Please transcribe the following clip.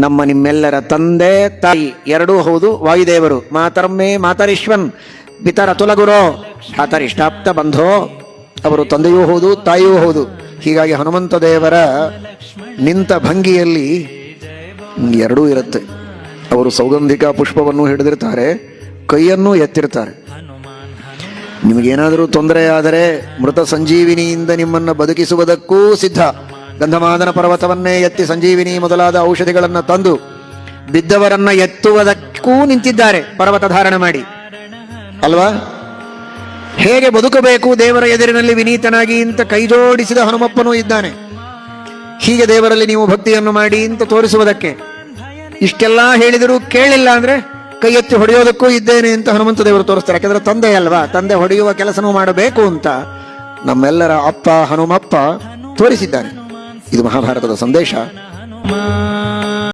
ನಮ್ಮ ನಿಮ್ಮೆಲ್ಲರ ತಂದೆ, ತಾಯಿ, ಎರಡೂ ಹೌದು. ವಾಯುದೇವರು, ಮಾತರ್ಮೇ ಮಾತರಿಶ್ವನ್, ಪಿತರ ತುಲಗುರೋ. ಆತರಿಷ್ಟಾಪ್ತ ಬಂಧೋ. ಅವರು ತಂದೆಯೂ ಹೌದು, ತಾಯಿಯೂ ಹೌದು. ಹೀಗಾಗಿ ಹನುಮಂತ ದೇವರ ನಿಂತ ಭಂಗಿಯಲ್ಲಿ ಎರಡೂ ಇರುತ್ತೆ. ಅವರು ಸೌಗಂಧಿಕ ಪುಷ್ಪವನ್ನು ಹಿಡಿದಿರ್ತಾರೆ, ಕೈಯನ್ನು ಎತ್ತಿರ್ತಾರೆ. ನಿಮಗೇನಾದರೂ ತೊಂದರೆ ಆದರೆ ಮೃತ ಸಂಜೀವಿನಿಯಿಂದ ನಿಮ್ಮನ್ನು ಬದುಕಿಸುವುದಕ್ಕೂ ಸಿದ್ಧ. ಗಂಧಮಾದನ ಪರ್ವತವನ್ನೇ ಎತ್ತಿ ಸಂಜೀವಿನಿ ಮೊದಲಾದ ಔಷಧಿಗಳನ್ನು ತಂದು ಬಿದ್ದವರನ್ನ ಎತ್ತುವುದಕ್ಕೂ ನಿಂತಿದ್ದಾರೆ. ಪರ್ವತ ಧಾರಣ ಮಾಡಿ. ಅಲ್ವಾ? ಹೇಗೆ ಬದುಕಬೇಕು? ದೇವರ ಎದುರಿನಲ್ಲಿ ವಿನೀತನಾಗಿ ಇಂತ ಕೈಜೋಡಿಸಿದ ಹನುಮಪ್ಪನೂ ಇದ್ದಾನೆ. ಹೀಗೆ ದೇವರಲ್ಲಿ ನೀವು ಭಕ್ತಿಯನ್ನು ಮಾಡಿ ಅಂತ ತೋರಿಸುವುದಕ್ಕೆ. ಇಷ್ಟೆಲ್ಲಾ ಹೇಳಿದರೂ ಕೇಳಿಲ್ಲ ಅಂದ್ರೆ ಕೈ ಎತ್ತಿ ಹೊಡೆಯೋದಕ್ಕೂ ಇದ್ದೇನೆ ಅಂತ ಹನುಮಂತ ದೇವರು ತೋರಿಸ್ತಾರೆ. ಯಾಕಂದ್ರೆ ತಂದೆ ಅಲ್ವಾ? ತಂದೆ ಹೊಡೆಯುವ ಕೆಲಸನೂ ಮಾಡಬೇಕು ಅಂತ ನಮ್ಮೆಲ್ಲರ ಅಪ್ಪ ಹನುಮಪ್ಪ ತೋರಿಸಿದ್ದಾನೆ ಇದು ಮಹಾಭಾರತದ ಸಂದೇಶ.